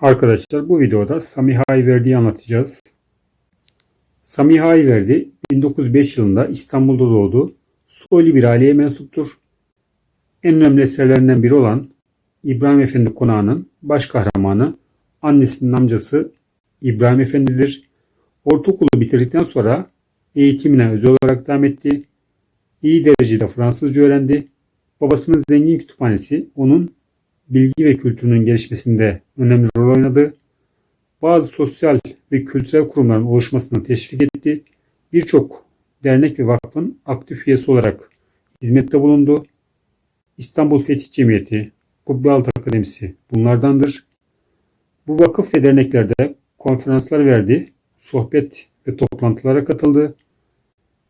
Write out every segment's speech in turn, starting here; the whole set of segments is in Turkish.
Arkadaşlar bu videoda Samiha Ayverdi'yi anlatacağız. Samiha Ayverdi 1905 yılında İstanbul'da doğdu. Soylu bir aileye mensuptur. En önemli eserlerinden biri olan İbrahim Efendi Konağı'nın baş kahramanı annesinin amcası İbrahim Efendi'dir. Ortaokulu bitirdikten sonra eğitimine özel olarak devam etti. İyi derecede Fransızca öğrendi. Babasının zengin kütüphanesi onun bilgi ve kültürünün gelişmesinde önemli rol oynadı. Bazı sosyal ve kültürel kurumların oluşmasını teşvik etti. Birçok dernek ve vakfın aktif üyesi olarak hizmette bulundu. İstanbul Fetih Cemiyeti, Kubbe Altı Akademisi bunlardandır. Bu vakıf ve derneklerde konferanslar verdi, sohbet ve toplantılara katıldı.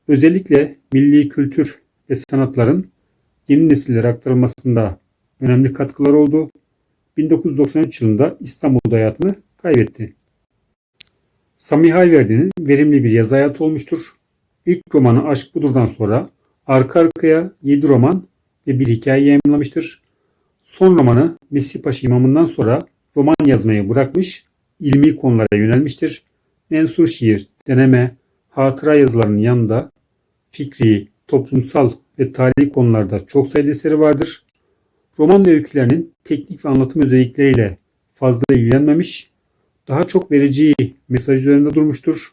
Özellikle milli kültür ve sanatların yeni nesillere aktarılmasında önemli katkılar oldu. 1993 yılında İstanbul'da hayatını kaybetti. Samiha Ayverdi'nin verimli bir yazı hayatı olmuştur. İlk romanı Aşk Budur'dan sonra arka arkaya 7 roman ve bir hikaye yayınlamıştır. Son romanı Mesih Paşa İmamı'ndan sonra roman yazmayı bırakmış, ilmi konulara yönelmiştir. Mensur şiir, deneme, hatıra yazılarının yanında fikri, toplumsal ve tarihi konularda çok sayıda eseri vardır. Roman ve öykülerinin teknik ve anlatım özellikleriyle fazla ilgilenmemiş, daha çok vereceği mesaj üzerinde durmuştur.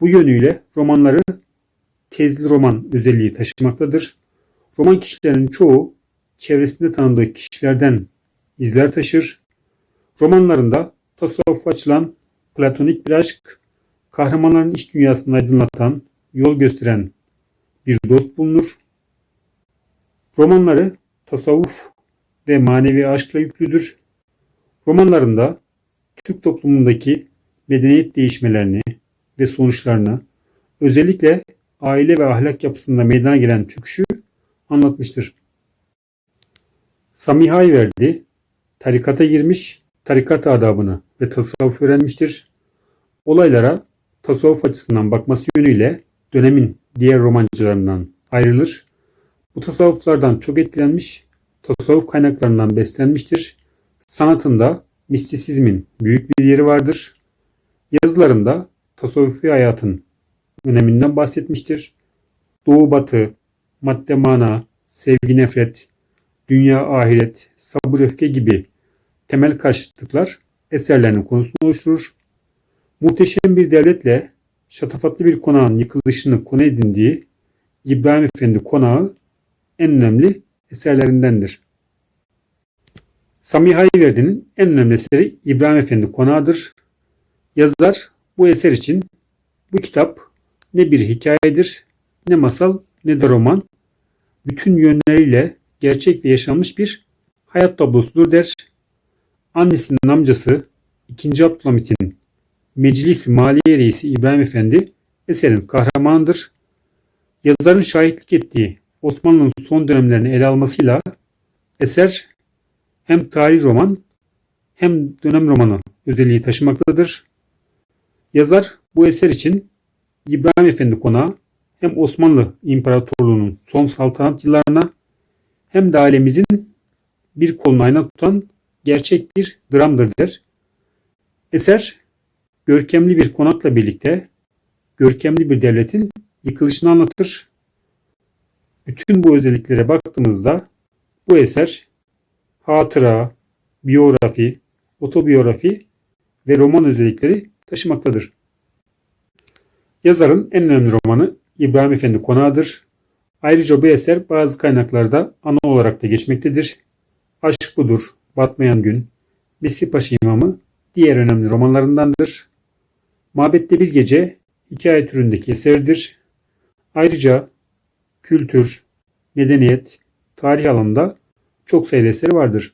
Bu yönüyle romanları tezli roman özelliği taşımaktadır. Roman kişilerinin çoğu çevresinde tanıdığı kişilerden izler taşır. Romanlarında tasavvuf açılan platonik bir aşk, kahramanların iç dünyasını aydınlatan, yol gösteren bir dost bulunur. Romanları tasavvuf ve manevi aşkla yüklüdür. Romanlarında Türk toplumundaki medeniyet değişmelerini ve sonuçlarını özellikle aile ve ahlak yapısında meydana gelen çöküşü anlatmıştır. Samiha Ayverdi tarikata girmiş, tarikat adabını ve tasavvuf öğrenmiştir. Olaylara tasavvuf açısından bakması yönüyle dönemin diğer romancılarından ayrılır. Bu tasavvuflardan çok etkilenmiş, tasavvuf kaynaklarından beslenmiştir. Sanatında mistisizmin büyük bir yeri vardır. Yazılarında tasavvufi hayatın öneminden bahsetmiştir. Doğu batı, madde mana, sevgi nefret, dünya ahiret, sabır öfke gibi temel karşıtlıklar eserlerinin konusunu oluşturur. Muhteşem bir devletle şatafatlı bir konağın yıkılışını konu edindiği İbrahim Efendi konağı en önemli eserlerindendir. Samiha Ayverdi'nin en önemli eseri İbrahim Efendi konağıdır. Yazar bu eser için bu kitap ne bir hikayedir, ne masal, ne de roman. Bütün yönleriyle gerçek ve yaşanmış bir hayat tablosudur der. Annesinin amcası 2. Abdülhamit'in Meclis Maliye Reisi İbrahim Efendi eserin kahramanıdır. Yazarın şahitlik ettiği Osmanlı'nın son dönemlerini ele almasıyla eser hem tarih roman hem dönem romanı özelliği taşımaktadır. Yazar bu eser için İbrahim Efendi konağı hem Osmanlı İmparatorluğu'nun son saltanat yıllarına hem de ailemizin bir kolunu ayna tutan gerçek bir dramdır der. Eser görkemli bir konakla birlikte görkemli bir devletin yıkılışını anlatır. Bütün bu özelliklere baktığımızda bu eser hatıra, biyografi, otobiyografi ve roman özellikleri taşımaktadır. Yazarın en önemli romanı İbrahim Efendi Konağı'dır. Ayrıca bu eser bazı kaynaklarda ana olarak da geçmektedir. Aşk Budur, Batmayan Gün, Mesih Paşa İmamı diğer önemli romanlarındandır. Mabette Bir Gece hikaye türündeki eserdir. Ayrıca kültür, medeniyet, tarih alanında çok sayıda eseri vardır.